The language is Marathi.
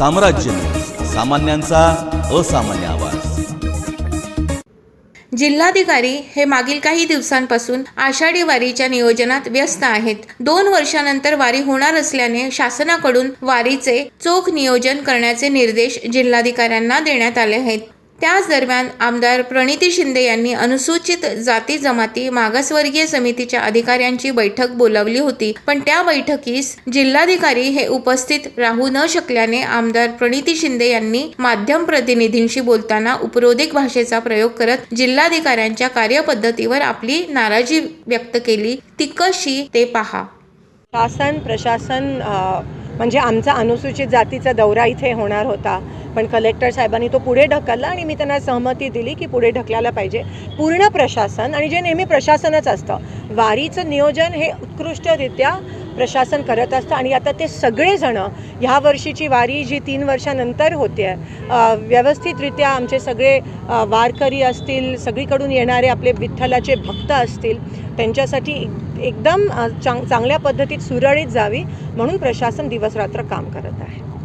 साम्राज्य. सामान्यांचा असामान्य आवाज. जिल्हाधिकारी हे मागील काही दिवसांपासून आषाढी वारीच्या नियोजनात व्यस्त आहेत. दोन वर्षानंतर वारी होणार असल्याने शासनाकडून वारीचे चोख नियोजन करण्याचे निर्देश जिल्हाधिकाऱ्यांना देण्यात आले आहेत. त्याच दरम्यान आमदार प्रणिती शिंदे यांनी अनुसूचित जाती जमाती मागासवर्गीय समितीच्या अधिकाऱ्यांची बैठक बोलावली होती. पण त्या बैठकीस जिल्हाधिकारी हे उपस्थित राहू न शकल्याने आमदार प्रणिती शिंदे यांनी माध्यम प्रतिनिधींशी बोलताना उपरोधिक भाषेचा प्रयोग करत जिल्हाधिकाऱ्यांच्या कार्यपद्धतीवर आपली नाराजी व्यक्त केली. ती कशी ते पहा. शासन प्रशासन म्हणजे आमचा अनुसूचित जातीचा दौरा इथे होणार होता. पण कलेक्टर साहेबांनी तो पुढे ढकलला आणि मी त्यांना सहमती दिली की पुढे ढकलायला पाहिजे पूर्ण प्रशासन आणि जे नेहमी प्रशासनच असतं. वारीचं नियोजन हे उत्कृष्टरित्या प्रशासन करत असतं आणि आता ते सगळेजणं ह्या वर्षीची वारी जी तीन वर्षानंतर होते आहे व्यवस्थितरित्या आमचे सगळे वारकरी असतील सगळीकडून येणारे आपले विठ्ठलाचे भक्त असतील त्यांच्यासाठी एकदम चांग चांगल्या पद्धतीत सुरळीत जावी म्हणून प्रशासन दिवसरात्र काम करत आहे.